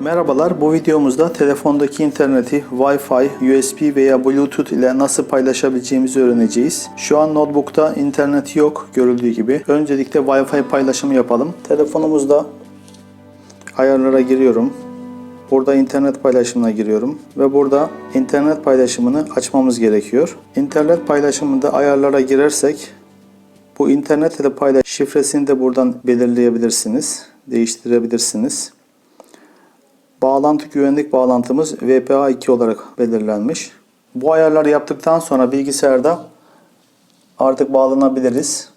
Merhabalar, bu videomuzda telefondaki interneti Wi-Fi, USB veya Bluetooth ile nasıl paylaşabileceğimizi öğreneceğiz. Şu an notebook'ta internet yok görüldüğü gibi. Öncelikle Wi-Fi paylaşımı yapalım. Telefonumuzda ayarlara giriyorum. Burada internet paylaşımına giriyorum ve burada internet paylaşımını açmamız gerekiyor. İnternet paylaşımında ayarlara girersek bu internet ile paylaş şifresini de buradan belirleyebilirsiniz, değiştirebilirsiniz. Bağlantı güvenlik bağlantımız VPA2 olarak belirlenmiş. Bu ayarları yaptıktan sonra bilgisayarda artık bağlanabiliriz.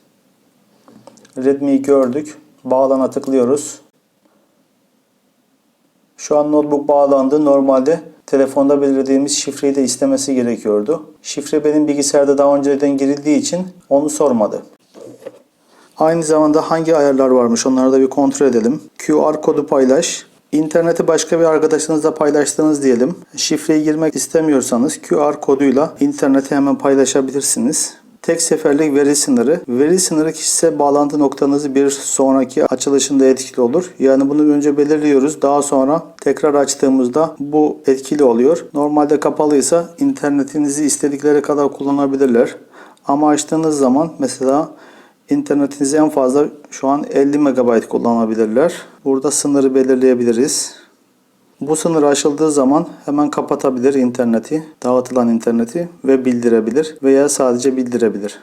Redmi'yi gördük. Bağlana tıklıyoruz. Şu an notebook bağlandı. Normalde telefonda belirlediğimiz şifreyi de istemesi gerekiyordu. Şifre benim bilgisayarda daha önceden girildiği için onu sormadı. Aynı zamanda hangi ayarlar varmış onları da bir kontrol edelim. QR kodu paylaş. İnterneti başka bir arkadaşınızla paylaştınız diyelim. Şifreyi girmek istemiyorsanız QR koduyla interneti hemen paylaşabilirsiniz. Tek seferlik veri sınırı. Veri sınırı kişisel bağlantı noktanızı bir sonraki açılışında etkili olur. Yani bunu önce belirliyoruz. Daha sonra tekrar açtığımızda bu etkili oluyor. Normalde kapalıysa internetinizi istedikleri kadar kullanabilirler. Ama açtığınız zaman mesela İnternetinizi en fazla şu an 50 MB kullanabilirler. Burada sınırı belirleyebiliriz. Bu sınır aşıldığı zaman hemen kapatabilir interneti, dağıtılan interneti ve bildirebilir veya sadece bildirebilir.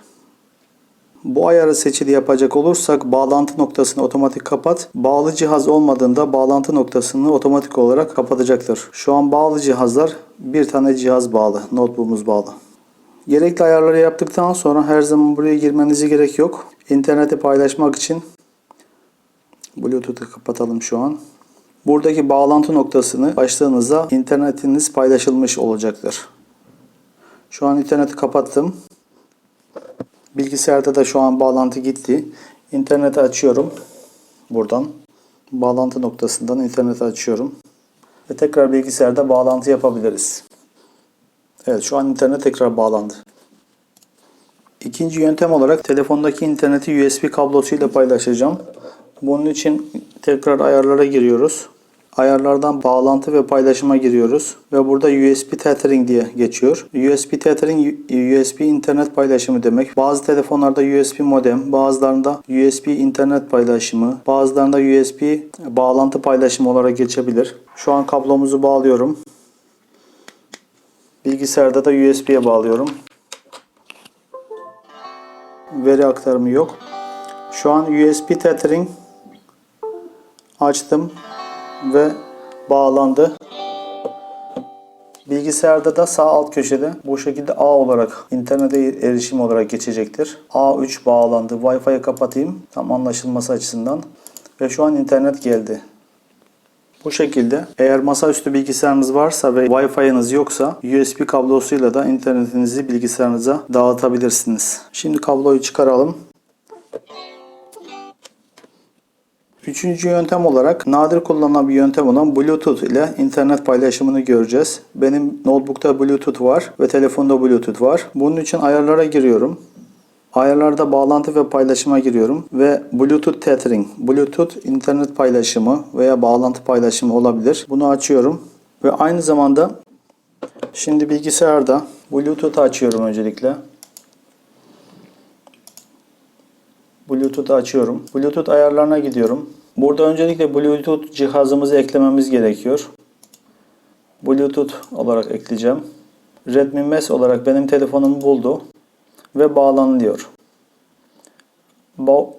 Bu ayarı seçili yapacak olursak bağlantı noktasını otomatik kapat. Bağlı cihaz olmadığında bağlantı noktasını otomatik olarak kapatacaktır. Şu an bağlı cihazlar bir tane cihaz bağlı, notebook'umuz bağlı. Gerekli ayarları yaptıktan sonra her zaman buraya girmenize gerek yok. İnterneti paylaşmak için Bluetooth'u kapatalım şu an. Buradaki bağlantı noktasını açtığınızda internetiniz paylaşılmış olacaktır. Şu an interneti kapattım. Bilgisayarda da şu an bağlantı gitti. İnterneti açıyorum. Buradan bağlantı noktasından interneti açıyorum. Ve tekrar bilgisayarda bağlantı yapabiliriz. Evet şu an internet tekrar bağlandı. İkinci yöntem olarak telefondaki interneti USB kablosuyla paylaşacağım. Bunun için tekrar ayarlara giriyoruz. Ayarlardan bağlantı ve paylaşıma giriyoruz. Ve burada USB tethering diye geçiyor. USB tethering USB internet paylaşımı demek. Bazı telefonlarda USB modem, bazılarında USB internet paylaşımı, bazılarında USB bağlantı paylaşımı olarak geçebilir. Şu an kablomuzu bağlıyorum. Bilgisayarda da USB'ye bağlıyorum. Veri aktarımı yok. Şu an USB tethering açtım ve bağlandı. Bilgisayarda da sağ alt köşede bu şekilde A olarak internete erişim olarak geçecektir. A3 bağlandı. Wi-Fi'yi kapatayım tam anlaşılması açısından. Ve şu an internet geldi. Bu şekilde eğer masaüstü bilgisayarınız varsa ve Wi-Fi'niz yoksa USB kablosuyla da internetinizi bilgisayarınıza dağıtabilirsiniz. Şimdi kabloyu çıkaralım. Üçüncü yöntem olarak nadir kullanılan bir yöntem olan Bluetooth ile internet paylaşımını göreceğiz. Benim notebook'ta Bluetooth var ve telefonda Bluetooth var. Bunun için ayarlara giriyorum. Ayarlarda bağlantı ve paylaşıma giriyorum ve Bluetooth tethering, Bluetooth internet paylaşımı veya bağlantı paylaşımı olabilir. Bunu açıyorum ve aynı zamanda şimdi bilgisayarda Bluetooth açıyorum öncelikle. Bluetooth açıyorum. Bluetooth ayarlarına gidiyorum. Burada öncelikle Bluetooth cihazımızı eklememiz gerekiyor. Bluetooth olarak ekleyeceğim. Redmi Mes olarak benim telefonumu buldu ve bağlanılıyor.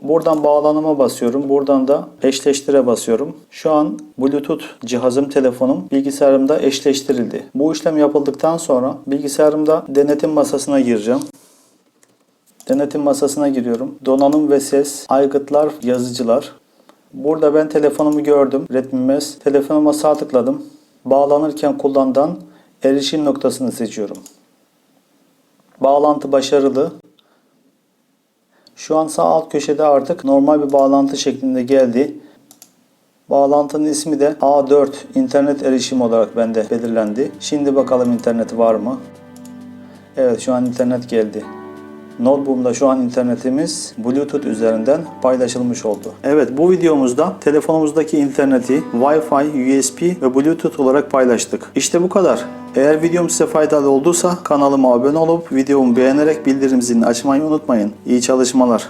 Buradan bağlanıma basıyorum. Buradan da eşleştire basıyorum. Şu an Bluetooth cihazım, telefonum bilgisayarımda eşleştirildi. Bu işlem yapıldıktan sonra bilgisayarımda denetim masasına gireceğim. Denetim masasına giriyorum. Donanım ve ses, aygıtlar, yazıcılar. Burada ben telefonumu gördüm. Redmi Mes. Telefonuma sağ tıkladım. Bağlanırken kullanılan erişim noktasını seçiyorum. Bağlantı başarılı. Şu an sağ alt köşede artık normal bir bağlantı şeklinde geldi. Bağlantının ismi de A4 internet erişim olarak bende belirlendi. Şimdi bakalım interneti var mı? Evet şu an internet geldi. Notebook'umda şu an internetimiz Bluetooth üzerinden paylaşılmış oldu. Evet bu videomuzda telefonumuzdaki interneti Wi-Fi, USB ve Bluetooth olarak paylaştık. İşte bu kadar. Eğer videom size faydalı olduysa kanalıma abone olup videomu beğenerek bildirim zilini açmayı unutmayın. İyi çalışmalar.